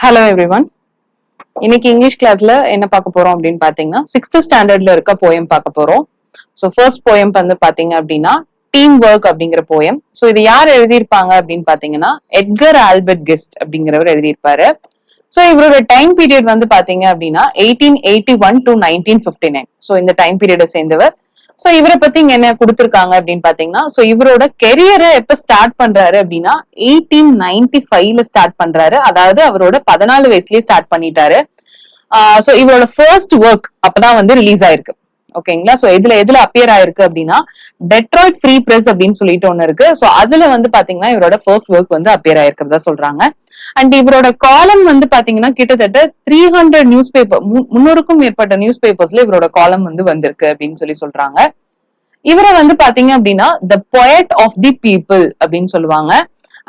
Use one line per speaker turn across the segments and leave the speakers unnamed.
Hello everyone இன்னைக்கு English கிளாஸ்ல என்ன பார்க்க போறோம் அப்படின்னு பாத்தீங்கன்னா சிக்ஸ்த் ஸ்டாண்டர்ட்ல இருக்க போயம் பார்க்க போறோம். ஸோ ஃபர்ஸ்ட் போயம் வந்து பாத்தீங்க அப்படின்னா டீம் ஒர்க் அப்படிங்கிற போயம் ஸோ இது யார் எழுதியிருப்பாங்க அப்படின்னு பாத்தீங்கன்னா எட்கர் ஆல்பர்ட் கெஸ்ட் அப்படிங்கிறவர் எழுதியிருப்பாரு. ஸோ இவரோட டைம் பீரியட் வந்து பாத்தீங்க அப்படின்னா eighteen eighty one to nineteen fifty nine so இந்த டைம் பீரியடை சேர்ந்தவர் சோ இவரை பத்தி இங்க என்ன கொடுத்திருக்காங்க அப்படின்னு பாத்தீங்கன்னா சோ இவரோட கெரியரை எப்ப ஸ்டார்ட் பண்றாரு அப்படின்னா எயிட்டீன் நைன்டி ஃபைவ்ல ஸ்டார்ட் பண்றாரு. அதாவது அவரோட பதினாலு வயசுலயே ஸ்டார்ட் பண்ணிட்டாரு. சோ இவரோட ஃபர்ஸ்ட் ஒர்க் அப்பதான் வந்து ரிலீஸ் ஆயிருக்கு. ஓகேங்களா? சோ இதுல எதுல அப்பியர் ஆயிருக்கு அப்படின்னா டெட்ராய்ட் ஃப்ரீ பிரஸ் அப்படின்னு சொல்லிட்டு ஒண்ணு இருக்கு. சோ அதுல வந்து பாத்தீங்கன்னா இவரோட ஃபர்ஸ்ட் ஒர்க் வந்து அப்பியர் ஆயிருக்கிறதா சொல்றாங்க. அண்ட் இவரோட காலம் வந்து பாத்தீங்கன்னா கிட்டத்தட்ட த்ரீ ஹண்ட்ரட் நியூஸ் பேப்பர் முன்னூறுக்கும் மேற்பட்ட நியூஸ் பேப்பர்ஸ்ல இவரோட காலம் வந்து வந்திருக்கு அப்படின்னு சொல்லி சொல்றாங்க. இவரை வந்து பாத்தீங்க அப்படின்னா the poet of the people அப்படின்னு சொல்லுவாங்க.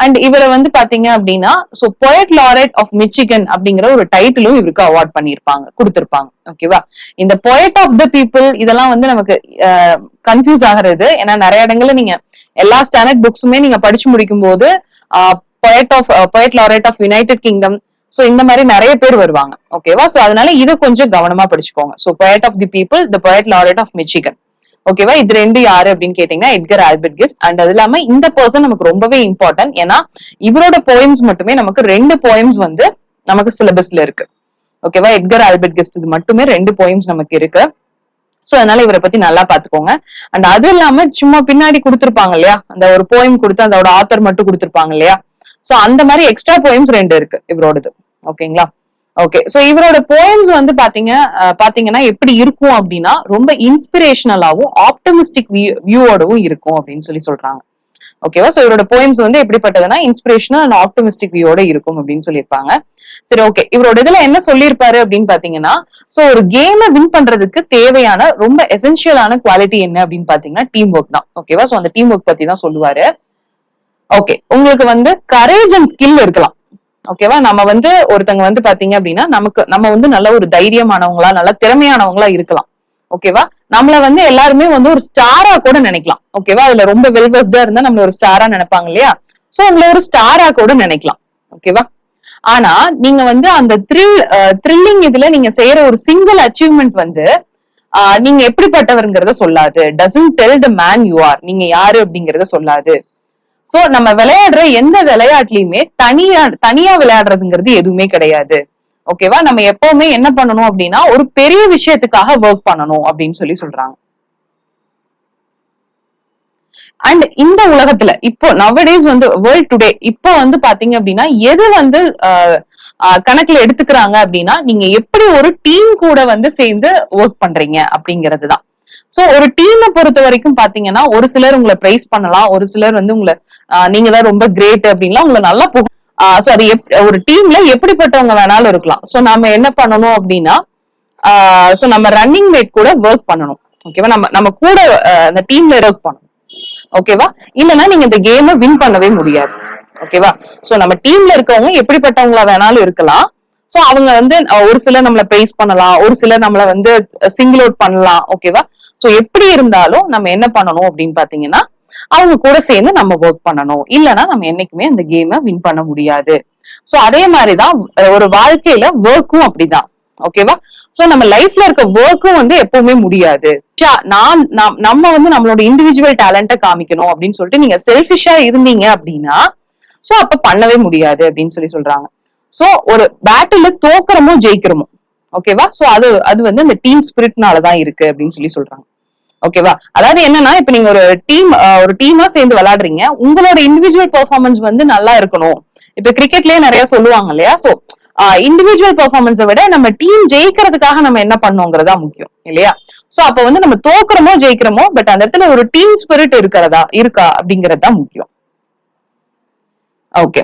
அண்ட் இவரை வந்து பாத்தீங்க அப்படின்னா so poet laureate of Michigan அப்படிங்கிற ஒரு டைட்டிலும் இவருக்கு அவார்ட் பண்ணிருப்பாங்க கொடுத்திருப்பாங்க. ஓகேவா இந்த பொயட் ஆஃப் த பீப்புள் இதெல்லாம் வந்து நமக்கு கன்ஃபியூஸ் ஆகிறது. ஏன்னா நிறைய இடங்கள்ல நீங்க எல்லா ஸ்டாண்டர்ட் புக்ஸுமே நீங்க படிச்சு முடிக்கும் போது poet of poet laureate of United Kingdom so இந்த மாதிரி நிறைய பேர் வருவாங்க. ஓகேவா சோ அதனால இதை கொஞ்சம் கவனமா படிச்சுக்கோங்க. So poet of the people the poet laureate of Michigan ஓகேவா? இது ரெண்டு யாரு அப்படின்னு கேட்டீங்கன்னா எட்கர் ஆல்பர்ட் கிஸ்ட் அண்ட் அது இல்லாம இந்த பர்சன் நமக்கு ரொம்பவே இம்பார்ட்டன்ட் ஏன்னா இவரோட போயம்ஸ் மட்டுமே நமக்கு ரெண்டு போயம்ஸ் வந்து நமக்கு சிலபஸ்ல இருக்கு. ஓகேவா? எட்கர் ஆல்பர்ட் கெஸ்ட் இது மட்டுமே ரெண்டு போயம்ஸ் நமக்கு இருக்கு. சோ அதனால இவரை பத்தி நல்லா பாத்துக்கோங்க அண்ட் அது இல்லாம சும்மா பின்னாடி கொடுத்துருப்பாங்க இல்லையா? அந்த ஒரு போயம் கொடுத்து அதோட ஆத்தர் மட்டும் கொடுத்துருப்பாங்க இல்லையா? சோ அந்த மாதிரி எக்ஸ்ட்ரா போயம்ஸ் ரெண்டு இருக்கு இவரோடது. ஓகேங்களா? ஓகே சோ இவரோட போயம்ஸ் வந்து பாத்தீங்க பாத்தீங்கன்னா எப்படி இருக்கும் அப்படின்னா ரொம்ப இன்ஸ்பிரேஷனலாவும் ஆப்டமிஸ்டிக் வியூவோடவும் இருக்கும் அப்படின்னு சொல்லி சொல்றாங்க. ஓகேவா சோ இவரோட போயம்ஸ் வந்து எப்படிப்பட்டதுன்னா இன்ஸ்பிரேஷனல் அண்ட் ஆப்டமிஸ்டிக் வியூவோட இருக்கும் அப்படின்னு சொல்லியிருப்பாங்க. சரி ஓகே இவரோட இதுல என்ன சொல்லியிருப்பாரு அப்படின்னு பாத்தீங்கன்னா சோ ஒரு கேமை வின் பண்றதுக்கு தேவையான ரொம்ப எசென்சியலான குவாலிட்டி என்ன அப்படின்னு பாத்தீங்கன்னா டீம் ஒர்க் தான் ஓகேவா சோ அந்த டீம் ஒர்க் பத்தி தான் சொல்லுவாரு. ஓகே உங்களுக்கு வந்து கரேஜ் அண்ட் ஸ்கில் இருக்கலாம். ஓகேவா நம்ம வந்து ஒருத்தங்க வந்து பாத்தீங்க அப்படின்னா நமக்கு நம்ம வந்து நல்ல ஒரு தைரியமானவங்களா நல்ல திறமையானவங்களா இருக்கலாம். ஓகேவா நம்மள வந்து எல்லாருமே வந்து ஒரு ஸ்டாரா கூட நினைக்கலாம். ஓகேவா அதுல ரொம்ப வெல்வெஸ்டா இருந்தா நம்மள ஒரு ஸ்டாரா நினைப்பாங்க இல்லையா? சோ உங்களை ஒரு ஸ்டாரா கூட நினைக்கலாம். ஓகேவா ஆனா நீங்க வந்து அந்த த்ரில் த்ரில்லிங் இதுல நீங்க செய்யற ஒரு சிங்கிள் அச்சீவ்மெண்ட் வந்து நீங்க எப்படிப்பட்டவருங்கிறத சொல்லாது. Doesn't tell the man you are நீங்க யாரு அப்படிங்கறத சொல்லாது. சோ நம்ம விளையாடுற எந்த விளையாட்டுலயுமே தனியா தனியா விளையாடுறதுங்கிறது எதுவுமே கிடையாது. ஓகேவா நம்ம எப்பவுமே என்ன பண்ணணும் அப்படின்னா ஒரு பெரிய விஷயத்துக்காக ஒர்க் பண்ணணும் அப்படின்னு சொல்லி சொல்றாங்க. அண்ட் இந்த உலகத்துல இப்போ நவடேஸ் வந்து வேர்ல்ட் டுடே இப்போ வந்து பாத்தீங்க அப்படின்னா எது வந்து கணக்குல எடுத்துக்கிறாங்க அப்படின்னா நீங்க எப்படி ஒரு டீம் கூட வந்து சேர்ந்து ஒர்க் பண்றீங்க அப்படிங்கிறது தான் சோ ஒரு டீமை பொறுத்த வரைக்கும் பாத்தீங்கன்னா ஒரு சிலர் உங்களை பிரைஸ் பண்ணலாம் ஒரு சிலர் வந்து உங்களை நீங்க தான் ரொம்ப கிரேட் அப்படின்லாம் உங்களை நல்லா சோ அது ஒரு டீம்ல எப்படிப்பட்டவங்க வேணாலும் இருக்கலாம். சோ நம்ம என்ன பண்ணணும் அப்படின்னா சோ நம்ம ரன்னிங் மேட் கூட ஒர்க் பண்ணணும். ஓகேவா நம்ம நம்ம கூட அந்த டீம்ல ஒர்க் பண்ணணும். ஓகேவா இல்லைன்னா நீங்க இந்த கேமை வின் பண்ணவே முடியாது. ஓகேவா சோ நம்ம டீம்ல இருக்கவங்க எப்படிப்பட்டவங்களா வேணாலும் இருக்கலாம். சோ அவங்க வந்து ஒரு சிலர் நம்மள பிரைஸ் பண்ணலாம் ஒரு சிலர் நம்மள வந்து சிங்கிள் அவுட் பண்ணலாம் ஓகேவா சோ எப்படி இருந்தாலும் நம்ம என்ன பண்ணணும் அப்படின்னு பாத்தீங்கன்னா அவங்க கூட சேர்ந்து நம்ம ஒர்க் பண்ணணும். இல்லைன்னா நம்ம என்னைக்குமே அந்த கேமை வின் பண்ண முடியாது. சோ அதே மாதிரிதான் ஒரு வாழ்க்கையில ஒர்க்கும் அப்படிதான். ஓகேவா சோ நம்ம லைஃப்ல இருக்க ஒர்க்கும் வந்து எப்பவுமே முடியாது. நான் நம்ம வந்து நம்மளோட இண்டிவிஜுவல் டேலண்ட காமிக்கணும் அப்படின்னு சொல்லிட்டு நீங்க செல்ஃபிஷா இருந்தீங்க அப்படின்னா சோ அப்ப பண்ணவே முடியாது அப்படின்னு சொல்லி சொல்றாங்க. சோ ஒரு பேட்டில் தோக்குறமோ ஜெயிக்கிறோமோ. ஓகேவா சோ அது அது வந்து அந்த டீம் ஸ்பிரிட்னாலதான் இருக்கு அப்படின்னு சொல்லி சொல்றாங்க. ஓகேவா அதாவது என்னன்னா இப்ப நீங்க ஒரு டீம் ஒரு டீமா சேர்ந்து விளையாடுறீங்க. உங்களோட இண்டிவிஜுவல் பெர்ஃபார்மன்ஸ் வந்து நல்லா இருக்கணும். இப்ப கிரிக்கெட்லயே நிறைய சொல்லுவாங்க இல்லையா? சோ இண்டிவிஜுவல் பெர்ஃபார்மன்ஸை விட நம்ம டீம் ஜெயிக்கிறதுக்காக நம்ம என்ன பண்ணோங்கிறதா முக்கியம் இல்லையா? சோ அப்ப வந்து நம்ம தோக்குறோமோ ஜெயிக்கிறோமோ பட் அந்த இடத்துல ஒரு டீம் ஸ்பிரிட் இருக்கிறதா இருக்கா அப்படிங்கறது தான் முக்கியம். ஓகே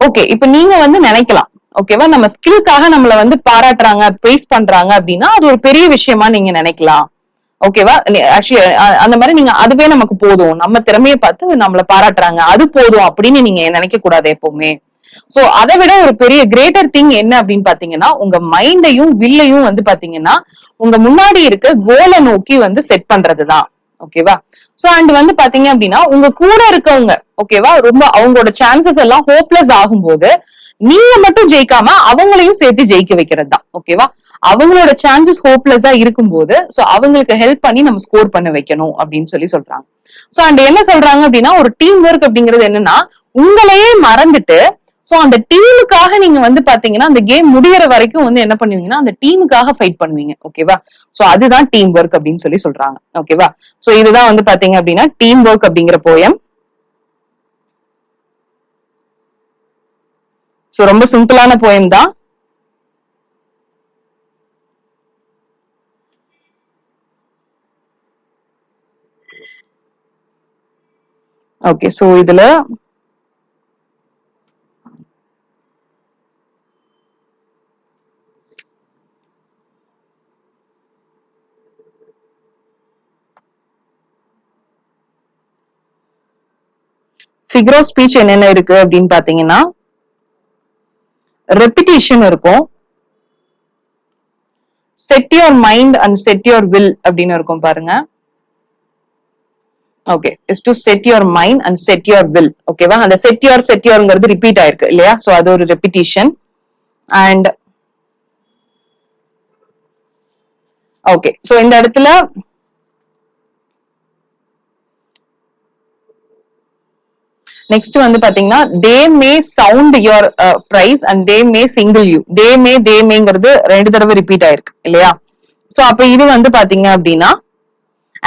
ஓகே இப்ப நீங்க வந்து நினைக்கலாம். ஓகேவா நம்ம ஸ்கில்காக நம்மள வந்து பாராட்டுறாங்க ப்ரைஸ் பண்றாங்க அப்படின்னா அது ஒரு பெரிய விஷயமா நீங்க நினைக்கலாம். ஓகேவா ஆக்சுவலி அந்த மாதிரி நீங்க அதுவே நமக்கு போதும். நம்ம திறமைய பார்த்து நம்மள பாராட்டுறாங்க. அது போதும் அப்படின்னு நீங்க நினைக்க கூடாது எப்பவுமே. சோ அதை விட ஒரு பெரிய கிரேட்டர் திங் என்ன அப்படின்னு பாத்தீங்கன்னா உங்க மைண்டையும் வில்லையும் வந்து பாத்தீங்கன்னா உங்க முன்னாடி இருக்க கோலை நோக்கி வந்து செட் பண்றதுதான். ஓகேவா சோ அண்ட் வந்து பாத்தீங்க அப்படின்னா உங்க கூட இருக்கவங்க ஓகேவா ரொம்ப அவங்களோட சான்சஸ் எல்லாம் ஹோப்லெஸ் ஆகும்போது நீங்க மட்டும் ஜெயிக்காம அவங்களையும் சேர்த்து ஜெயிக்க வைக்கிறது தான் ஓகேவா அவங்களோட சான்சஸ் ஹோப்லெஸ்ஸா இருக்கும்போது சோ அவங்களுக்கு ஹெல்ப் பண்ணி நம்ம ஸ்கோர் பண்ண வைக்கணும் அப்படின்னு சொல்லி சொல்றாங்க. சோ அண்ட் என்ன சொல்றாங்க அப்படின்னா ஒரு டீம் ஒர்க் அப்படிங்கிறது என்னன்னா உங்களையே மறந்துட்டு சோ அந்த டீமுக்காக நீங்க வந்து பாத்தீங்கன்னா அந்த கேம் முடியற வரைக்கும் வந்து என்ன பண்ணுவீங்கன்னா அந்த டீமுக்காக ஃபைட் பண்ணுவீங்க. ஓகேவா சோ அதுதான் டீம் ஒர்க் அப்படின்னு சொல்லி சொல்றாங்க. ஓகேவா சோ இதுதான் வந்து பாத்தீங்க அப்படின்னா டீம் ஒர்க் அப்படிங்கிற போயம் சோ ரொம்ப சிம்பிளான போயம் தான். ஓகே சோ இதுல ஃபிகர் ஆஃப் ஸ்பீச் என்னென்ன இருக்கு அப்படின்னு பாத்தீங்கன்னா ரெப்பிட்டேஷன் இருக்கும். Set your mind and set your will அப்படின்னு இருக்கும் பாருங்க. Okay is to set your mind and set your will ஓகேவா அந்த செட் யுவர் செட் யுவர்ங்கிறது ரிப்பீட் ஆயிருக்கு இல்லையா? சோ அது ஒரு ரெப்பிட்டேஷன் அண்ட் ஓகே சோ இந்த இடத்துல நெக்ஸ்ட் வந்து பாத்தீங்கன்னா they may sound your praise and they may single you they may they மேங்கிறது ரெண்டு தடவை ரிப்பீட் ஆயிருக்கு இல்லையா? சோ அப்ப இது வந்து பாத்தீங்க அப்படின்னா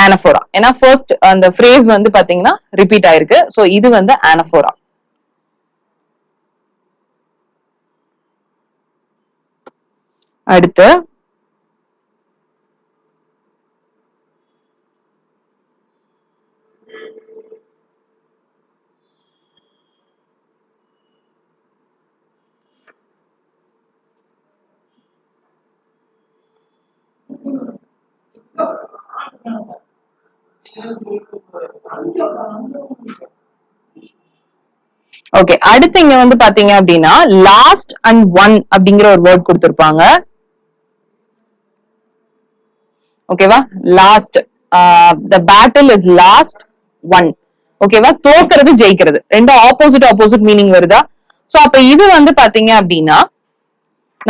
ஆனஃபோரா ஏன்னா ஃபர்ஸ்ட் அந்த ஃப்ரேஸ் வந்து பாத்தீங்கன்னா ரிப்பீட் ஆயிருக்கு. சோ இது வந்து ஆனஃபோரா அடுத்து ஓகே அடுத்து இங்க வந்து பாத்தீங்க அப்படின்னா லாஸ்ட் அண்ட் ஒன் அப்படிங்கிற ஒரு வேர்ட் கொடுத்திருப்பாங்க. ஓகேவா lost the battle is lost won ஓகேவா தோக்கிறது ஜெயிக்கிறது. ரெண்டும் ஆப்போசிட் ஆப்போசிட் மீனிங் வருதா? சோ அப்ப இது வந்து பாத்தீங்க அப்படின்னா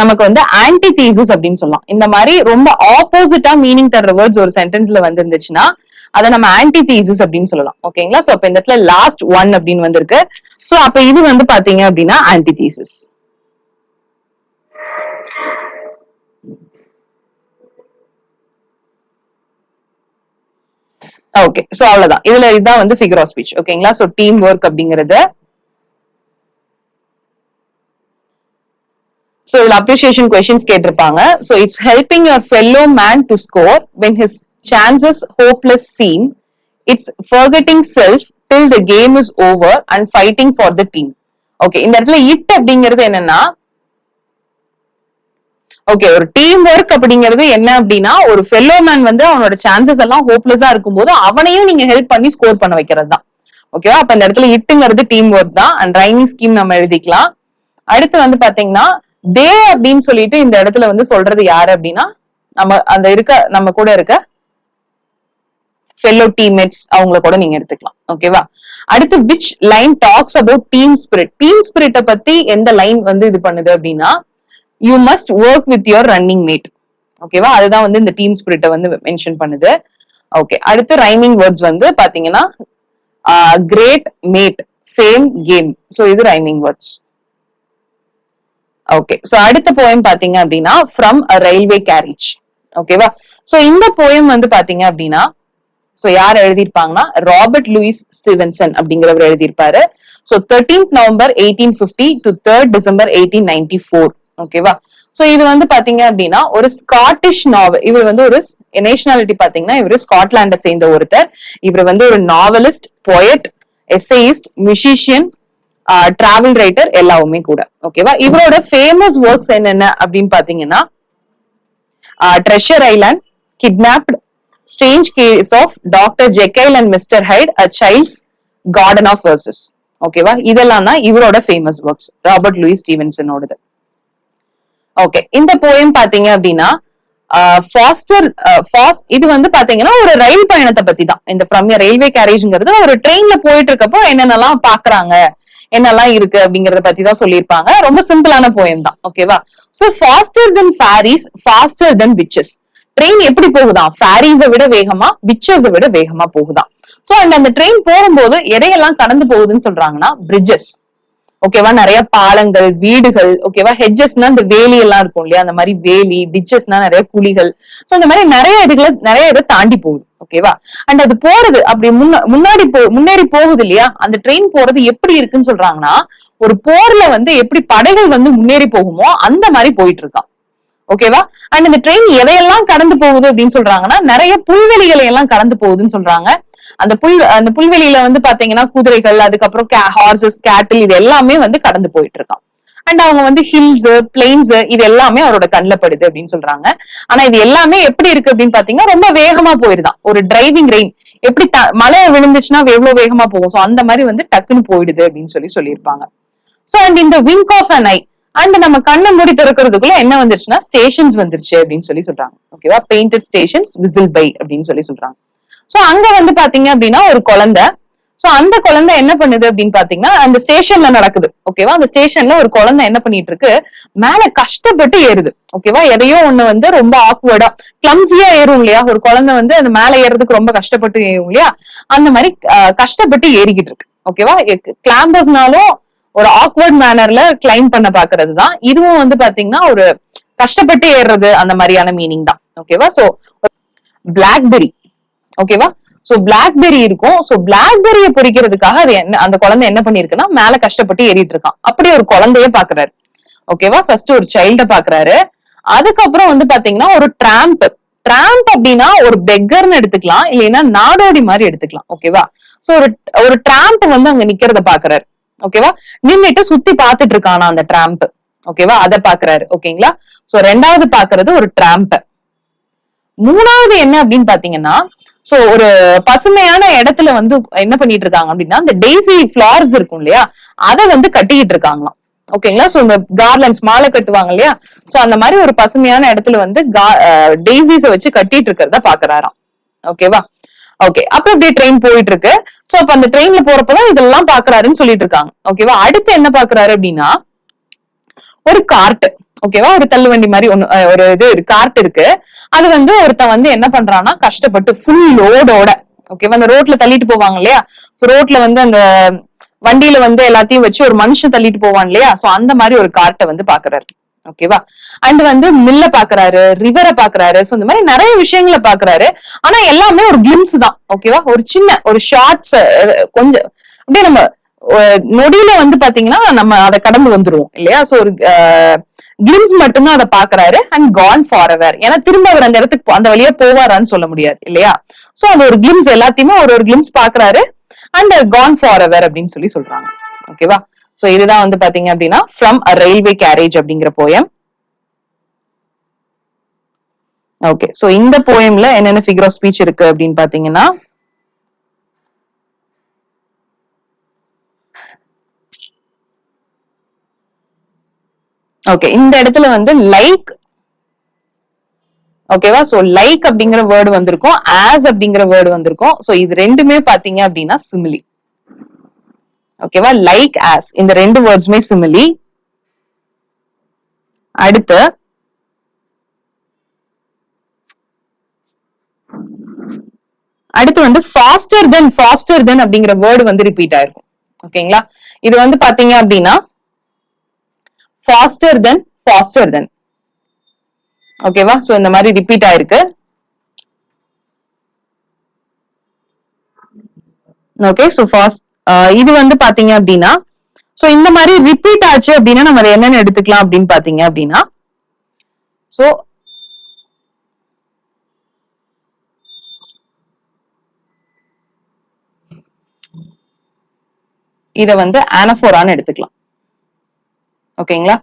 நமக்கு வந்து ஆன்டி தீசிஸ் அப்படின்னு சொல்லலாம். இந்த மாதிரி ரொம்ப ஆப்போசிட்டா மீனிங் தர்ற வேர்ட்ஸ் ஒரு சென்டென்ஸ்ல வந்துருந்துச்சுன்னா அதை நம்ம ஆன்டி தீசிஸ் அப்படின்னு சொல்லலாம். ஓகேங்களா சோ அப்ப இந்த இடத்துல லாஸ்ட் ஒன் அப்படின்னு வந்திருக்கு. சோ அப்ப இது வந்து பாத்தீங்க அப்படின்னா ஆன்டி தீசிஸ் ஓகே சோ அவ்வளவுதான். இதுல இதுதான் வந்து ஃபிகர் ஆஃப் ஸ்பீச் ஓகேங்களா சோ டீம் ஒர்க் அப்படிங்கறது சோ இதுல அப்ரிசியேஷன் கொஸ்டின்ஸ் கேட்டிருப்பாங்க. So it's helping your fellow man to score when his chances hopeless seem it's forgetting self till the game is over and fighting for the team okay இந்த இடத்துல it அப்படிங்கிறது என்னன்னா okay ஒரு team work அப்படிங்கிறது என்ன அப்படின்னா ஒரு fellow man வந்து அவனோட சான்சஸ் எல்லாம் ஹோப்லெஸ்ஸா இருக்கும்போது அவனையும் நீங்க ஹெல்ப் பண்ணி ஸ்கோர் பண்ண வைக்கிறது தான். ஓகேவா அப்ப இந்த இடத்துல இட்டுங்கிறது டீம் ஒர்க் தான். அண்ட் ரைனிங் ஸ்கீம் நம்ம எழுதிக்கலாம். அடுத்து வந்து பாத்தீங்கன்னா தே அப்படின்னு சொல்லிட்டு இந்த இடத்துல வந்து சொல்றது யாரு அப்படின்னா நம்ம அந்த இருக்க நம்ம கூட இருக்க ஃபெல்லோ டீம்மேட்ஸ் அவங்கள கூட நீங்க எடுத்துக்கலாம். ஓகேவா அடுத்து which line talks about team spirit team ஸ்பிரிட்டை பத்தி எந்த லைன் வந்து இது பண்ணுது அப்படின்னா you must work with your running mate ஓகேவா அதுதான் வந்து இந்த டீம் ஸ்பிரிட்டை வந்து மென்ஷன் பண்ணுது. ஓகே அடுத்து ரைமிங் வேர்ட்ஸ் வந்து பாத்தீங்கன்னா great mate fame game so இது ரைமிங் வேர்ட்ஸ் ஓகே சோ அடுத்த போயம் பாத்தீங்க அப்படின்னா ஃப்ரம் அ ரயில்வே கேரேஜ் ஓகேவா சோ இந்த போயம் வந்து பாத்தீங்க அப்படின்னா சோ யார் எழுதியிருப்பாங்கன்னா ராபர்ட் லூயிஸ் ஸ்டீவன்சன் அப்படிங்கிறவர் எழுதியிருப்பாரு. So thirteenth November eighteen fifty to third December eighteen ninety four ஓகேவா சோ இது வந்து பாத்தீங்க அப்படின்னா ஒரு ஸ்காட்டிஷ் நாவல் இவர் வந்து ஒரு நேஷனாலிட்டி பாத்தீங்கன்னா இவர் ஸ்காட்லாண்டை சேர்ந்த ஒருத்தர். இவர் வந்து ஒரு novelist poet essayist musician travel writer எல்லாவுமே கூட. ஓகேவா இவரோட ஃபேமஸ் ஒர்க்ஸ் என்னென்ன அப்படின்னு பாத்தீங்கன்னா Treasure Island Kidnapped Strange Case of Doctor Jekyll and Mister Hyde A Child's Garden of Verses ஓகேவா இதெல்லாம் தான் இவரோட ஃபேமஸ் ஒர்க்ஸ் ராபர்ட் லூயிஸ் ஸ்டீவன்சனோடது ஓகே இந்த போயம் பாத்தீங்க அப்படின்னா ஃபாஸ்டர் ஃபாஸ்ட் இது வந்து பாத்தீங்கன்னா ஒரு ரயில் பயணத்தை பத்தி தான் இந்த ஃப்ரம் ரயில்வே கேரேஜ்ங்கிறது ஒரு ட்ரெயின்ல போயிட்டு இருக்கப்போ என்னென்னலாம் பாக்குறாங்க என்னெல்லாம் இருக்கு அப்படிங்கறத பத்தி தான் சொல்லியிருப்பாங்க. ரொம்ப சிம்பிளான போயம் தான் ஓகேவா so faster than fairies faster than witches train எப்படி போகுதான்? ஃபேரிஸை விட வேகமா விச்சஸை விட வேகமா போகுதாம் சோ அண்ட் அந்த ட்ரெயின் போகும்போது எதையெல்லாம் கடந்து போகுதுன்னு சொல்றாங்கன்னா பிரிட்ஜஸ் ஓகேவா நிறைய பாலங்கள் வீடுகள் ஓகேவா ஹெட்ஜஸ்னா இந்த வேலி எல்லாம் இருக்கும் இல்லையா? அந்த மாதிரி வேலி டிச்சஸ்னா நிறைய குழிகள். சோ அந்த மாதிரி நிறைய இதுகளை நிறைய இதை தாண்டி போகுது. ஓகேவா அண்ட் அது போறது அப்படி முன்ன முன்னாடி போ முன்னேறி போகுது இல்லையா? அந்த ட்ரெயின் போறது எப்படி இருக்குன்னு சொல்றாங்கன்னா ஒரு போர்ல வந்து எப்படி படைகள் வந்து முன்னேறி போகுமோ அந்த மாதிரி போயிட்டு இருக்கான். ஓகேவா அண்ட் இந்த ட்ரெயின் எதையெல்லாம் கடந்து போகுது அப்படின்னு சொல்றாங்கன்னா நிறைய புல்வெளிகளை எல்லாம் கடந்து போகுதுன்னு சொல்றாங்க. அந்த புல் அந்த புல்வெளியில வந்து பாத்தீங்கன்னா குதிரைகள் அதுக்கப்புறம் ஹார்சஸ் கேட்டில் இது எல்லாமே வந்து கடந்து போயிட்டு இருக்கான் அண்ட் அவங்க வந்து ஹில்ஸ் பிளெயின்ஸ் இது எல்லாமே அவரோட கண்ணில் படுது அப்படின்னு சொல்றாங்க. ஆனா இது எல்லாமே எப்படி இருக்கு அப்படின்னு பாத்தீங்கன்னா ரொம்ப வேகமா போயிருதான். ஒரு டிரைவிங் ரெயின் எப்படி மழை விழுந்துச்சுன்னா எவ்வளவு வேகமா போகும்? சோ அந்த மாதிரி வந்து டக்குன்னு போயிடுது அப்படின்னு சொல்லி சொல்லியிருப்பாங்க. சோ அண்ட் இந்த wink of an eye and நம்ம கண்ணை மூடி திறக்கிறதுக்குள்ள என்ன வந்துருச்சுன்னா ஸ்டேஷன்ஸ் வந்துருச்சு அப்படின்னு சொல்லி சொல்றாங்க. ஓகேவா பெயிண்டட் ஸ்டேஷன்ஸ் விசில் பை அப்படின்னு சொல்லி சொல்றாங்க. சோ அங்க வந்து பாத்தீங்க அப்படின்னா ஒரு குழந்தை. சோ அந்த குழந்தை என்ன பண்ணுது அப்படின்னு பாத்தீங்கன்னா அந்த ஸ்டேஷன்ல நடக்குது. ஓகேவா அந்த ஸ்டேஷன்ல ஒரு குழந்தை என்ன பண்ணிட்டு இருக்கு மேல கஷ்டப்பட்டு ஏறுது. ஓகேவா எதையோ ஒண்ணு வந்து ரொம்ப ஆக்வர்டா கிளம்சியா ஏறும் இல்லையா? ஒரு குழந்தை வந்து அந்த மேல ஏறதுக்கு ரொம்ப கஷ்டப்பட்டு ஏறும் இல்லையா? அந்த மாதிரி கஷ்டப்பட்டு ஏறிக்கிட்டு இருக்கு. ஓகேவா கிளாம்பர்ஸ்னாலும் ஒரு ஆக்வர்ட் மேனர்ல கிளைம் பண்ண பாக்குறது தான் இதுவும் வந்து பாத்தீங்கன்னா ஒரு கஷ்டப்பட்டு ஏறுறது அந்த மாதிரியான மீனிங் தான். ஓகேவா சோ பிளாக்பெரி ஓகேவா சோ பிளாக்பெரி இருக்கும். சோ பிளாக்பெரிய பொறிக்கிறதுக்காக அது என்ன அந்த குழந்தை என்ன பண்ணிருக்குன்னா மேல கஷ்டப்பட்டு ஏறிட்டு இருக்கான். அப்படி ஒரு குழந்தைய பாக்குறாரு. ஓகேவா ஃபர்ஸ்ட் ஒரு சைல்ட பாக்குறாரு. அதுக்கப்புறம் வந்து பாத்தீங்கன்னா ஒரு ட்ராம்ப் ட்ராம்ப் அப்படின்னா ஒரு பெக்கர்னு எடுத்துக்கலாம். இல்லைன்னா நாடோடி மாதிரி எடுத்துக்கலாம். ஓகேவா சோ ஒரு ஒரு டிராம்ப் வந்து அங்க நிக்கிறத பாக்குறாரு. ஓகேவா நின்னுட்டு சுத்தி பாத்துட்டு இருக்கானா அந்த டிராம்ப் ஓகேவா அத பாக்குறாரு. ஓகேங்களா சோ ரெண்டாவது பாக்குறது ஒரு டிராம்ப் மூணாவது என்ன அப்படின்னு பாத்தீங்கன்னா சோ ஒரு பசுமையான இடத்துல வந்து என்ன பண்ணிட்டு இருக்காங்க அப்படின்னா இந்த டெய்ஸி பிளார்ஸ் இருக்கும் இல்லையா? அத வந்து கட்டிக்கிட்டு இருக்காங்களாம். ஓகேங்களா சோ இந்த கார்லன்ஸ் மாலை கட்டுவாங்க இல்லையா? சோ அந்த மாதிரி ஒரு பசுமையான இடத்துல வந்து டெய்ஸிஸ வச்சு கட்டிட்டு இருக்கிறத பாக்குறாராம். ஓகேவா ஓகே அப்ப அப்படியே ட்ரெயின் போயிட்டு இருக்கு சோ அப்ப அந்த ட்ரெயின்ல போறப்பதான் இதெல்லாம் பாக்குறாருன்னு சொல்லிட்டு இருக்காங்க ஓகேவா அடுத்து என்ன பாக்குறாரு அப்படின்னா ஒரு கார்ட் ஓகேவா ஒரு தள்ளுவண்டி மாதிரி ஒண்ணு ஒரு இது கார்ட் இருக்கு. அது வந்து ஒருத்தன் வந்து என்ன பண்றான்னா கஷ்டப்பட்டு ஃபுல் லோடோட ஓகேவா அந்த ரோட்ல தள்ளிட்டு போவாங்க இல்லையா? ரோட்ல வந்து அந்த வண்டியில வந்து எல்லாத்தையும் வச்சு ஒரு மனுஷன் தள்ளிட்டு போவான் இல்லையா? சோ அந்த மாதிரி ஒரு கார்ட்டை வந்து பாக்குறாரு. ஓகேவா அண்ட் வந்து மில்ல பாக்குறாரு ரிவரை பாக்குறாரு. சோ இந்த மாதிரி நிறைய விஷயங்களை பாக்குறாரு. ஆனா எல்லாமே ஒரு கிளிம்ஸ் தான். ஓகேவா ஒரு சின்ன ஒரு ஷார்ட்ஸ் கொஞ்சம் அப்படியே நம்ம நொடியில வந்து பாத்தீங்கன்னா நம்ம அதை கடந்து வந்துருவோம் இல்லையா? சோ ஒரு கிளிம்ஸ் மட்டும்தான் அதை பாக்குறாரு. அண்ட் கான் ஃபார் அவர் ஏன்னா திரும்ப அவர் அந்த இடத்துக்கு அந்த வழியா போவாரான்னு சொல்ல முடியாது இல்லையா? சோ அந்த ஒரு கிளிம்ஸ் எல்லாத்தையுமே ஒரு ஒரு கிளிம்ஸ் பாக்குறாரு. அண்ட் கான் ஃபார் அவர் அப்படின்னு சொல்லி சொல்றாங்க. ஓகேவா சோ இதுதான் வந்து பாத்தீங்க அப்படின்னா ஃப்ரம் அ ரயில்வே கேரேஜ் அப்படிங்கிற போயம் ஓகே சோ இந்த போயம்ல என்னென்ன ஃபிகர் ஆஃப் ஸ்பீச் இருக்கு அப்படின்னு பாத்தீங்கன்னா ஓகே இந்த இடத்துல வந்து லைக் ஓகேவா சோ லைக் அப்படிங்கிற வேர்டு வந்திருக்கும் ஆஸ் அப்படிங்கிற வேர்டு வந்திருக்கும். சோ இது ரெண்டுமே பாத்தீங்க அப்படின்னா சிமிலி ஓகேவா? லைக் ஆஸ் இந்த ரெண்டு வேர்ட்ஸுமே சிமிலி அடுத்து அடுத்து வந்து ஃபாஸ்டர் தென் ஃபாஸ்டர் தென் அப்படிங்கிற வேர்டு வந்து ரிப்பீட் ஆயிருக்கும். ஓகேங்களா? இது வந்து பாத்தீங்க அப்படின்னா ஃபாஸ்டர் தென் ஃபாஸ்டர் தென் ஓகேவா? சோ இந்த மாதிரி ரிப்பீட் ஆயிருக்கு. ஓகே சோ ஃபாஸ்ட் இது வந்து பாத்தீங்க அப்படின்னா சோ இந்த மாதிரி ரிப்பீட் ஆச்சு அப்படின்னா நம்ம என்னென்ன எடுத்துக்கலாம் அப்படின்னு பாத்தீங்க அப்படின்னா சோ இத வந்து ஆனஃபோரான்னு எடுத்துக்கலாம். ஓகேங்களா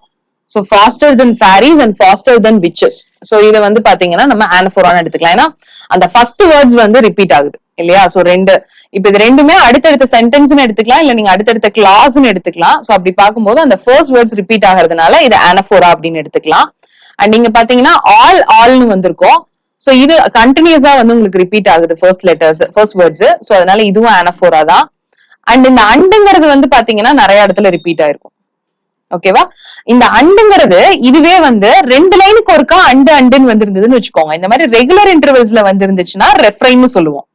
so faster than fairies and faster than witches so இத வந்து பாத்தீங்கன்னா நம்ம ஆனஃபோரான்னு எடுத்துக்கலாம். ஏன்னா அந்த ஃபர்ஸ்ட் வேர்ட்ஸ் வந்து ரிப்பீட் ஆகுது. இல்லையா? சோ ரெண்டு இப்ப இது ரெண்டுமே அடுத்தடுத்த சென்டென்ஸ்னு எடுத்துக்கலாம் இல்ல நீங்க அடுத்தடுத்த கிளாஸ்னு எடுத்துக்கலாம். சோ அப்படி பார்க்கும்போது அந்த ஃபர்ஸ்ட் வேர்ட்ஸ் ரிப்பீட் ஆகிறதுனால இது அனஃபோரா அப்படின்னு எடுத்துக்கலாம். அண்ட் நீங்க பாத்தீங்கன்னா ஆல் ஆல்னு வந்திருக்கும். சோ இது கண்டினியூஸா வந்து உங்களுக்கு ரிப்பீட் ஆகுது first letters first words so அதனால இதுவும் அனஃபோரா தான். அண்ட் இந்த அண்டுங்கிறது வந்து பாத்தீங்கன்னா நிறைய இடத்துல ரிப்பீட் ஆயிருக்கும். ஓகேவா இந்த அண்டுங்கிறது இதுவே வந்து ரெண்டு லைனுக்கு ஒருக்கா அண்டு அண்டுன்னு வந்திருந்ததுன்னு வச்சுக்கோங்க. இந்த மாதிரி ரெகுலர் இன்டர்வல்ஸ்ல வந்திருந்துச்சுன்னா ரெஃப்ரைன்னு சொல்லுவோம்.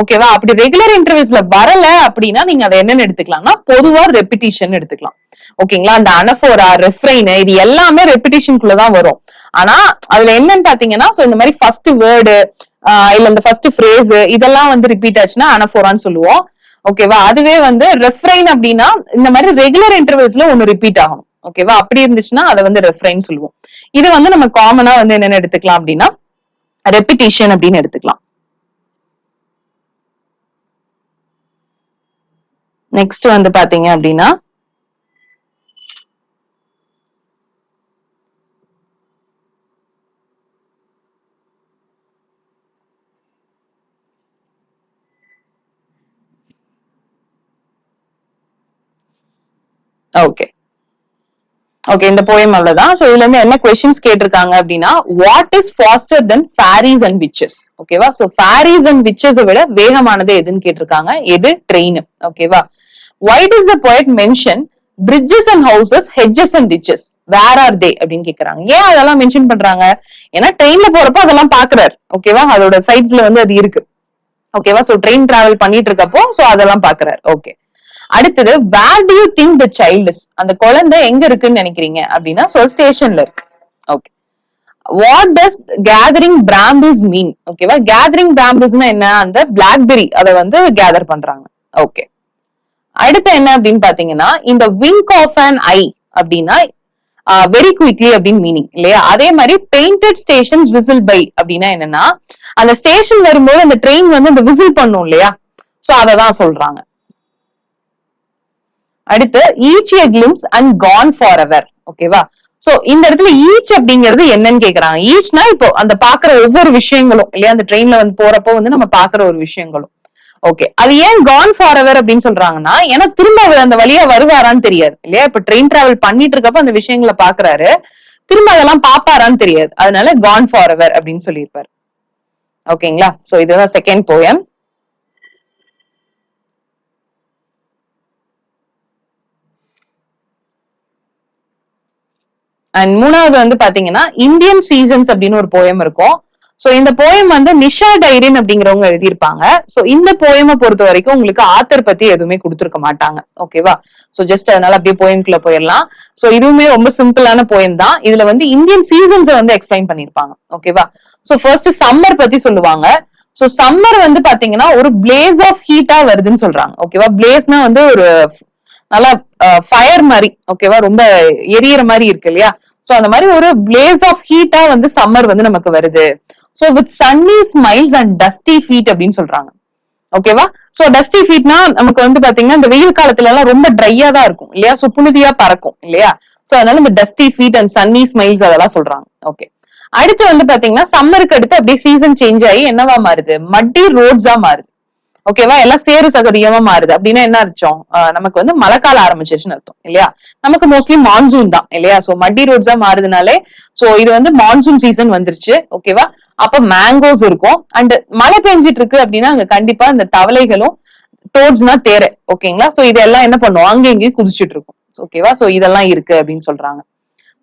ஓகேவா? அப்படி ரெகுலர் இன்டர்வியூஸ்ல வரல அப்படின்னா நீங்க அதை என்னன்னு எடுத்துக்கலாம்னா பொதுவா ரெப்பிட்டிஷன் எடுத்துக்கலாம். ஓகேங்களா? அந்த அனஃபோரா ரெஃப்ரைன் இது எல்லாமே ரெப்பிட்டிஷனுக்குள்ளதான் வரும். ஆனா அதுல என்னன்னு பாத்தீங்கன்னா சோ இந்த மாதிரி ஃபர்ஸ்ட் வேர்டு இல்ல இந்த ஃபர்ஸ்ட் ஃப்ரேஸ் இதெல்லாம் வந்து ரிப்பீட் ஆச்சுன்னா அனஃபோரான்னு சொல்லுவோம். ஓகேவா? அதுவே வந்து ரெஃப்ரைன் அப்படின்னா இந்த மாதிரி ரெகுலர் இன்டர்வல்ஸ்ல ஒன்னு ரிப்பீட் ஆகும் ஓகேவா? அப்படி இருந்துச்சுன்னா அதை வந்து ரெஃப்ரைன் சொல்லுவோம். இது வந்து நம்ம காமனா வந்து என்னென்ன எடுத்துக்கலாம் அப்படின்னா ரெப்பிட்டிஷன் அப்படின்னு எடுத்துக்கலாம். நெக்ஸ்ட் வந்து பாத்தீங்க அப்படின்னா ஓகே ஓகே இந்த போயம் அவ்வளவுதான். சோ இதுல இருந்து என்ன கொஸ்டின்ஸ் கேட்டிருக்காங்க அப்படின்னா what is faster than fairies and witches ஓகேவா சோ ஃபேரிஸ் அண்ட் விச்சஸ் விட வேகமானது எதுன்னு கேட்டிருக்காங்க? எது? ட்ரெயின் ஓகேவா what is the poet mention bridges and houses hedges and ditches where are they அப்படின்னு கேக்குறாங்க. ஏன் அதெல்லாம் மென்ஷன் பண்றாங்க? ஏன்னா ட்ரெயின்ல போறப்போ அதெல்லாம் பாக்குறாரு. ஓகேவா அதோட சைட்ஸ்ல வந்து அது இருக்கு. ஓகேவா சோ ட்ரெயின் டிராவல் பண்ணிட்டு இருக்கப்போ சோ அதெல்லாம் பாக்குறாரு. ஓகே அடுத்தது where do you think the child அந்த குழந்தை எங்க இருக்குன்னு நினைக்கிறீங்க? அப்படின்னா சோ ஸ்டேஷன்ல இருக்கு. Okay what does gathering brambles mean ஓகேவா கேதரிங் பிராம்பிள்ஸ்னா என்ன? அந்த பிளாக்பெரி அதை வந்து கேதர் பண்றாங்க. ஓகே அடுத்து என்ன அப்படின்னு பாத்தீங்கன்னா இந்த விங்க் ஆஃப் அன் ஐ அப்படின்னா வெரி குவிக்லி அப்படின்னு மீனிங் இல்லையா? அதே மாதிரி பெயிண்டட் ஸ்டேஷன்ஸ் விசில் பை அப்படின்னா என்னன்னா அந்த ஸ்டேஷன் வரும்போது அந்த ட்ரெயின் வந்து அந்த விசில் பண்ணும் இல்லையா? சோ அதை தான் சொல்றாங்க. அடுத்து each a glimpse and gone for ever ஓகேவா சோ இந்த இடத்துல ஈச் அப்படிங்கிறது என்னன்னு கேக்குறாங்க. ஈச்னா இப்போ அந்த பாக்குற ஒவ்வொரு விஷயங்களும் இல்லையா? அந்த ட்ரெயின்ல வந்து போறப்போ வந்து நம்ம பாக்குற ஒரு விஷயங்களும். ஓகே அது ஏன் கான் ஃபார் எவர் அப்படின்னு சொல்றாங்கன்னா ஏன்னா திரும்ப அவர் அந்த வழியா வருவாரான்னு தெரியாது இல்லையா? இப்ப ட்ரெயின் டிராவல் பண்ணிட்டு இருக்கப்ப அந்த விஷயங்களை பாக்குறாரு. திரும்ப அதெல்லாம் பாப்பாரான்னு தெரியாது. அதனால கான் ஃபார் எவர் அப்படின்னு சொல்லியிருப்பாரு. ஓகேங்களா சோ இதுதான் செகண்ட் போயம் அண்ட் மூணாவது வந்து பாத்தீங்கன்னா இந்தியன் சீசன்ஸ் அப்படின்னு ஒரு போயம் இருக்கும். சோ இந்த போயம் வந்து நிஷா டைரின் அப்படிங்கிறவங்க எழுதியிருப்பாங்க. சோ இந்த போயமை பொறுத்த வரைக்கும் உங்களுக்கு ஆத்தர் பத்தி எதுவுமே கொடுத்துருக்க மாட்டாங்க. ஓகேவா சோ ஜஸ்ட் அதனால அப்படியே போயம்குள்ள போயிடலாம். சோ இதுவுமே ரொம்ப சிம்பிளான போயம் தான். இதுல வந்து இந்தியன் சீசன்ஸை வந்து எக்ஸ்பிளைன் பண்ணிருப்பாங்க ஓகேவா சோ ஃபர்ஸ்ட் சம்மர் பத்தி சொல்லுவாங்க. சோ சம்மர் வந்து பாத்தீங்கன்னா ஒரு பிளேஸ் ஆஃப் ஹீட்டா வருதுன்னு சொல்றாங்க. ஓகேவா பிளேஸ்னா வந்து ஒரு நல்லா ஃபயர் மாதிரி. ஓகேவா ரொம்ப எரியற மாதிரி இருக்கு இல்லையா? சோ அந்த மாதிரி ஒரு பிளேஸ் ஆஃப் ஹீட்டா வந்து சம்மர் வந்து நமக்கு வருது. So with sunny smiles and dusty feet அப்படின்னு சொல்றாங்க. ஓகேவா சோ டஸ்டி ஃபீட்னா நமக்கு வந்து பாத்தீங்கன்னா இந்த வெயில் காலத்துல எல்லாம் ரொம்ப ட்ரையா தான் இருக்கும் இல்லையா? சோ புழுதியா பறக்கும் இல்லையா? சோ அதனால இந்த dusty feet and sunny smiles அதெல்லாம் சொல்றாங்க. ஓகே அடுத்து வந்து பாத்தீங்கன்னா சம்மருக்கு அடுத்து அப்படியே சீசன் சேஞ்ச் ஆகி என்னவா மாறுது? மட்டி ரோட்ஸா மாறுது. ஓகேவா? எல்லாம் சேரு சகதியமா மாறுது. அப்படின்னா என்ன அர்த்தம்? ஆஹ் நமக்கு வந்து மழைக்காலம் ஆரம்பிச்சிருச்சுன்னு அர்த்தம் இல்லையா? நமக்கு மோஸ்ட்லி மான்சூன் தான் இல்லையா? சோ மட்டி ரோட்ஸா மாறுதுனாலே சோ இது வந்து மான்சூன் சீசன் வந்துருச்சு ஓகேவா? அப்ப மேங்கோஸ் இருக்கும். அண்ட் மழை பெஞ்சிட்டு இருக்கு அப்படின்னா அங்க கண்டிப்பா இந்த தவளைகளும் டோட்ஸ்னா தேரை ஓகேங்களா? சோ இதெல்லாம் என்ன பண்ணுவோம் அங்கே இங்கேயும் குதிச்சிட்டு இருக்கும் ஓகேவா? சோ இதெல்லாம் இருக்கு அப்படின்னு சொல்றாங்க.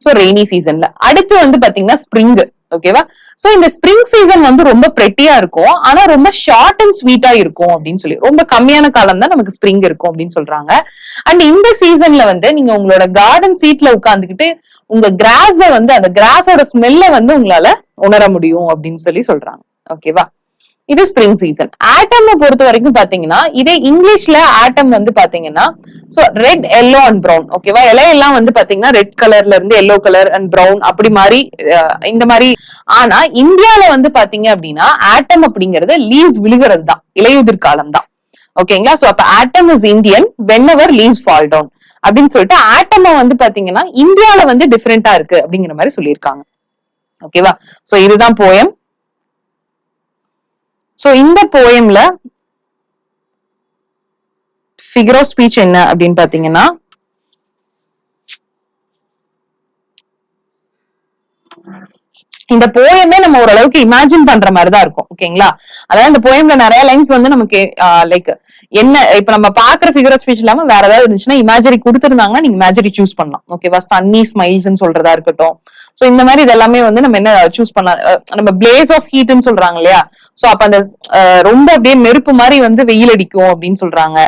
சோ ரெய்னி சீசன்ல அடுத்து வந்து பாத்தீங்கன்னா ஸ்ப்ரிங் ஓகேவா சோ இந்த ஸ்ப்ரிங் சீசன் வந்து ரொம்ப பிரெட்டியா இருக்கும். ஆனா ரொம்ப ஷார்ட் அண்ட் ஸ்வீட்டா இருக்கும் அப்படின்னு சொல்லி. ரொம்ப கம்மியான காலம் தான் நமக்கு ஸ்ப்ரிங் இருக்கும் அப்படின்னு சொல்றாங்க. அண்ட் இந்த சீசன்ல வந்து நீங்க உங்களோட கார்டன் சீட்ல உட்காந்துக்கிட்டு உங்க கிராஸ வந்து அந்த கிராஸோட ஸ்மெல்ல வந்து உங்களால உணர முடியும் அப்படின்னு சொல்லி சொல்றாங்க. ஓகேவா இது ஸ்ப்ரிங் சீசன் ஆட்டம் பொறுத்த வரைக்கும் பாத்தீங்கன்னா இதே இங்கிலீஷ்ல ஆட்டம் வந்து பாத்தீங்கன்னா so red yellow and brown ஓகேவா இலையெல்லாம் வந்து பாத்தீங்கன்னா ரெட் கலர்ல இருந்து எல்லோ கலர் அண்ட் ப்ரௌன் அப்படி மாதிரி இந்த மாதிரி ஆனா இந்தியால வந்து பாத்தீங்க அப்படின்னா ஆட்டம் அப்படிங்கிறது லீவ்ஸ் விழுகிறது தான் இலையுதிர் காலம் தான் ஓகேங்களா சோ அப்ப autumn is Indian whenever leaves fall down அப்படின்னு சொல்லிட்டு ஆட்டம வந்து பாத்தீங்கன்னா இந்தியால வந்து டிஃபரெண்டா இருக்கு அப்படிங்கிற மாதிரி சொல்லியிருக்காங்க. ஓகேவா சோ இதுதான் போயம் ஸோ இந்த போயம்ல ஃபிகர் ஆஃப் ஸ்பீச் என்ன அப்படின்னு பாத்தீங்கன்னா இந்த போயமே நம்ம ஓரளவுக்கு இமேஜின் பண்ற மாதிரிதான் இருக்கும் ஓகேங்களா அதாவது இந்த போயம்ல நிறைய லைன்ஸ் வந்து நமக்கு லைக் என்ன இப்ப நம்ம பாக்குற ஃபிகர் ஆஃப் ஸ்பீச் இல்லாம வேற ஏதாவது இருந்துச்சுன்னா இமேஜரி கொடுத்துருந்தாங்கன்னா நீங்க இமேஜரி சூஸ் பண்ணலாம் ஓகேவா சன்னி ஸ்மைல்ஸ் சொல்றதா இருக்கட்டும். சோ இந்த மாதிரி இதெல்லாமே வந்து நம்ம என்ன சூஸ் பண்ணலாம் நம்ம பிளேஸ் ஆஃப் ஹீட்னு சொல்றாங்க இல்லையா? சோ அப்ப அந்த ரொம்ப அப்படியே நெருப்பு மாதிரி வந்து வெயில் அடிக்கும் அப்படின்னு சொல்றாங்க.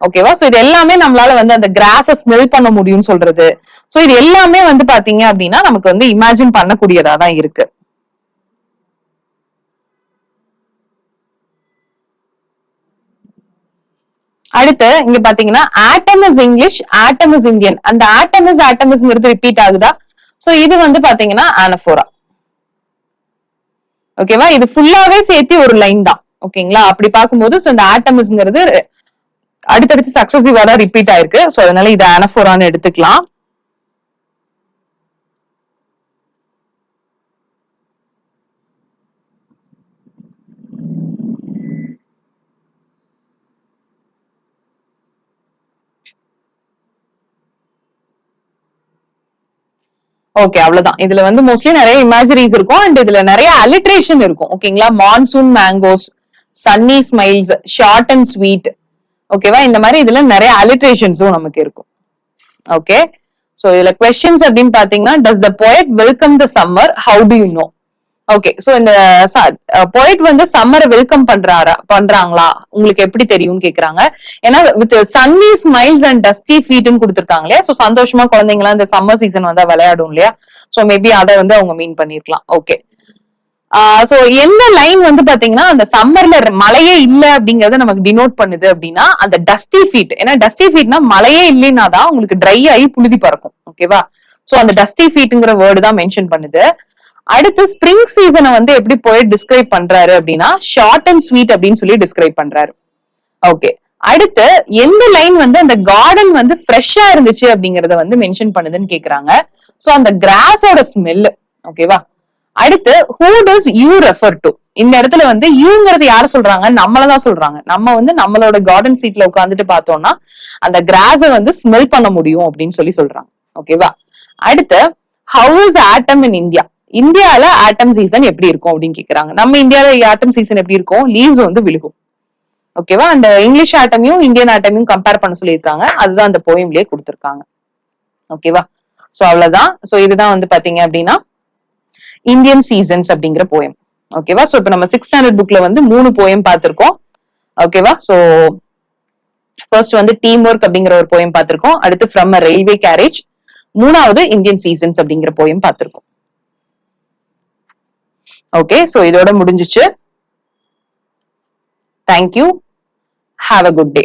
ஓகேவா சோ இது எல்லாமே நம்மளால வந்து அந்த கிராஸ ஸ்மெல் பண்ண முடியும்னு சொல்றது. சோ இது எல்லாமே வந்து பாத்தீங்க அப்படின்னா நமக்கு வந்து இமேஜின் பண்ணக்கூடியதா தான் இருக்கு. அடுத்து இங்க பாத்தீங்கன்னா autumn is English autumn is Indian அந்த ஆட்டம் இஸ் ஆட்டம் இஸ்ங்கிறது ரிப்பீட் ஆகுதா? சோ இது வந்து பாத்தீங்கன்னா ஆனஃபோரா ஓகேவா இது ஃபுல்லாவே சேர்த்து ஒரு லைன் தான். ஓகேங்களா அப்படி பார்க்கும்போது சோ இந்த ஆட்டமிஸ்ங்கிறது அடுத்தடுத்து சக்சசிவா தான் ரிப்பீட் ஆயிருக்கு. ஸோ அதனால இது அனஃபோரான்னு எடுத்துக்கலாம். ஓகே அவ்வளவுதான். இதுல வந்து மோஸ்ட்லி நிறைய இமேஜரிஸ் இருக்கும். அண்ட் இதுல நிறைய அலிட்ரேஷன் இருக்கும். ஓகேங்களா monsoon mangoes sunny smiles short and sweet ஓகேவா இந்த மாதிரி இதுல நிறைய அலிட்ரேஷன்ஸும் நமக்கு இருக்கும். ஓகே சோ இதுல கொஸ்டின்ஸ் அப்படின்னு பாத்தீங்கன்னா does the poet welcome the summer how do you know okay so இந்த poet வந்து சம்மரை வெல்கம் பண்றாரா பண்றாங்களா? உங்களுக்கு எப்படி தெரியும்னு கேக்குறாங்க. ஏன்னா with sunny smiles and dusty ஃபீட்னு கொடுத்துருக்காங்க இல்லையா? சோ சந்தோஷமா குழந்தைங்களாம் இந்த சம்மர் சீசன் வந்தா விளையாடும் இல்லையா? சோ மேபி அதை வந்து அவங்க மீன் பண்ணிருக்கலாம். ஓகே சோ எந்த லைன் வந்து பாத்தீங்கன்னா அந்த சம்மர்ல மழையே இல்ல அப்படிங்கறத நமக்கு டினோட் பண்ணுது அப்படின்னா அந்த டஸ்டி ஃபீட் ஏன்னா டஸ்டி ஃபீட்னா மழையே இல்லைன்னா தான் உங்களுக்கு ட்ரை ஆகி புழுதி பறக்கும். ஓகேவா சோ அந்த டஸ்டி ஃபீட்ங்கிற வேர்டு தான் மென்ஷன் பண்ணுது. அடுத்து ஸ்ப்ரிங் சீசனை வந்து எப்படி போய் டிஸ்கிரைப் பண்றாரு அப்படின்னா ஷார்ட் அண்ட் ஸ்வீட் அப்படின்னு சொல்லி டிஸ்கிரைப் பண்றாரு. ஓகே அடுத்து எந்த லைன் வந்து அந்த கார்டன் வந்து ஃப்ரெஷ்ஷா இருந்துச்சு அப்படிங்கறத வந்து மென்ஷன் பண்ணுதுன்னு கேக்குறாங்க. சோ அந்த கிராஸோட ஸ்மெல் ஓகேவா அடுத்து who does you refer to இந்த இடத்துல வந்து யூங்கிறது யார சொல்றாங்க? நம்மளதான் சொல்றாங்க. நம்ம வந்து நம்மளோட கார்டன் சீட்ல உட்காந்துட்டு பார்த்தோம்னா அந்த கிராஸ வந்து ஸ்மெல் பண்ண முடியும் அப்படின்னு சொல்லி சொல்றாங்க. ஓகேவா அடுத்து how is autumn in India இந்தியால ஆட்டம் சீசன் எப்படி இருக்கும் அப்படின்னு கேக்குறாங்க. நம்ம இந்தியால ஆட்டம் சீசன் எப்படி இருக்கும்? லீவ்ஸ் வந்து விழுகும். ஓகேவா அந்த இங்கிலீஷ் ஆட்டமையும் இந்தியன் ஆட்டமையும் கம்பேர் பண்ண சொல்லியிருக்காங்க. அதுதான் அந்த போயம்லயே கொடுத்துருக்காங்க. ஓகேவா சோ அவ்வளவுதான். சோ இதுதான் வந்து பாத்தீங்க அப்படின்னா இந்தியன் சீசன்ஸ் அப்படிங்கிற போயம் ஓகேவா சோ இப்ப நம்ம சிக்ஸ் ஸ்டாண்டர்ட் புக்ல வந்து மூணு போயம் பார்த்திருக்கோம். ஓகேவா சோ ஃபர்ஸ்ட் வந்து டீம் ஒர்க் அப்படிங்கிற ஒரு போயம் பார்த்திருக்கோம். அடுத்து ஃப்ரம் அ ரயில்வே கேரேஜ் மூணாவது இந்தியன் சீசன்ஸ் அப்படிங்கிற போயம் பார்த்திருக்கோம். ஓகே சோ இதோட முடிஞ்சுச்சு. Thank you have a good day